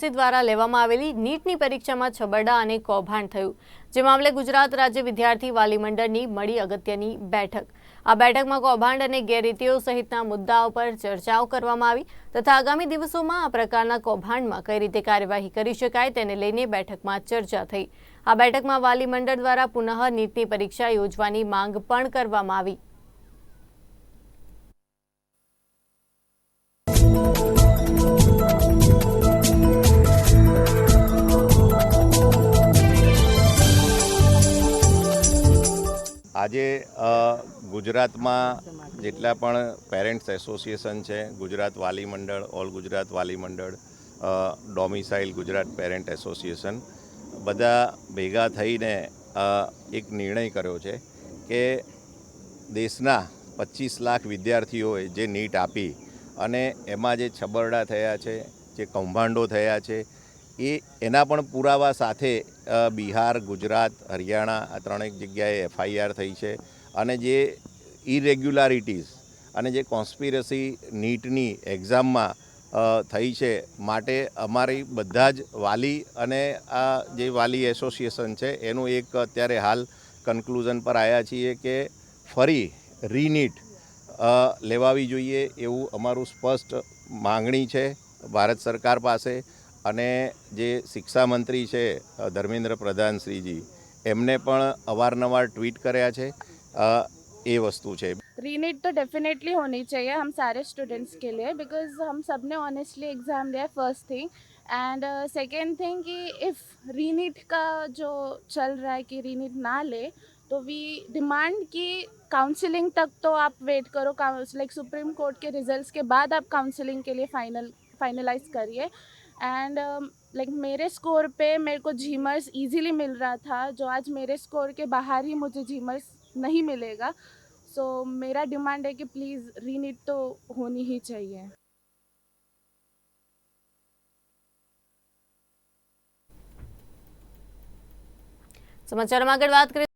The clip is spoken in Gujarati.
સી દ્વારા લેવામાં આવેલી નીટની પરીક્ષામાં છબરડા અને કૌભાંડ થયું, જે મામલે ગુજરાત રાજ્ય વિદ્યાર્થી વાલી મંડળની મળી અગત્યની બેઠક. આ બેઠકમાં કૌભાંડ અને ગેરરીતિઓ સહિતના મુદ્દાઓ પર ચર્ચાઓ કરવામાં આવી તથા આગામી દિવસોમાં આ પ્રકારના કૌભાંડમાં કઈ રીતે કાર્યવાહી કરી શકાય તેને લઈને બેઠકમાં ચર્ચા થઈ. આ બેઠકમાં વાલી મંડળ દ્વારા પુનઃ નીટની પરીક્ષા યોજવાની માંગ પણ કરવામાં આવી. આજે ગુજરાતમાં જેટલા પણ પેરેન્ટ્સ એસોસિએશન છે, ગુજરાત વાલી મંડળ, ઓલ ગુજરાત વાલી મંડળ ડોમિસાઇલ ગુજરાત પેરેન્ટ એસોસિએશન, બધા ભેગા થઈને એક નિર્ણય કર્યો છે કે દેશના પચીસ લાખ વિદ્યાર્થીઓએ જે નીટ આપી અને એમાં જે છબરડા થયા છે, જે કૌભાંડો થયા છે એ એના પણ પુરાવા સાથે બિહાર, ગુજરાત, હરિયાણા આ ત્રણેક જગ્યાએ એફઆઈઆર થઈ છે. અને જે ઇરેગ્યુલારિટીઝ અને જે કોન્સ્પિરસી નીટની એક્ઝામમાં થઈ છે માટે અમારી બધા જ વાલી અને આ જે વાલી એસોસિએશન છે એનું એક અત્યારે હાલ કન્ક્લુઝન પર આવ્યા છીએ કે ફરી રીનીટ લેવાવી જોઈએ એવું અમારું સ્પષ્ટ માંગણી છે ભારત સરકાર પાસે. અને જે શિક્ષા મંત્રી છે અ, ધર્મેન્દ્ર પ્રધાન શ્રીજી એમને પણ અવારનવાર ટ્વીટ કર્યા છે અ, એ વસ્તુ છે रीनीट तो डेफिनेटली होनी चाहिए हम सारे स्टूडेंट्स के लिए बिकॉज हम सब ने ऑनेस्टली एग्ज़ाम दिया first thing and second thing कि इफ़ रीनीट का जो चल रहा है कि रीनीट ना ले तो वी डिमांड कि काउंसलिंग तक तो आप वेट करो लाइक सुप्रीम कोर्ट के रिजल्ट्स के बाद आप काउंसलिंग के लिए फाइनल फाइनलाइज करिए एंड लाइक मेरे स्कोर पे मेरे को झीमर्स इजीली मिल रहा था जो आज मेरे स्कोर के बाहर ही मुझे झीमर्स नहीं मिलेगा सो मेरा डिमांड है कि प्लीज़ रीनीट तो होनी ही चाहिए સમાચારમાં આગળ વાત કરીએ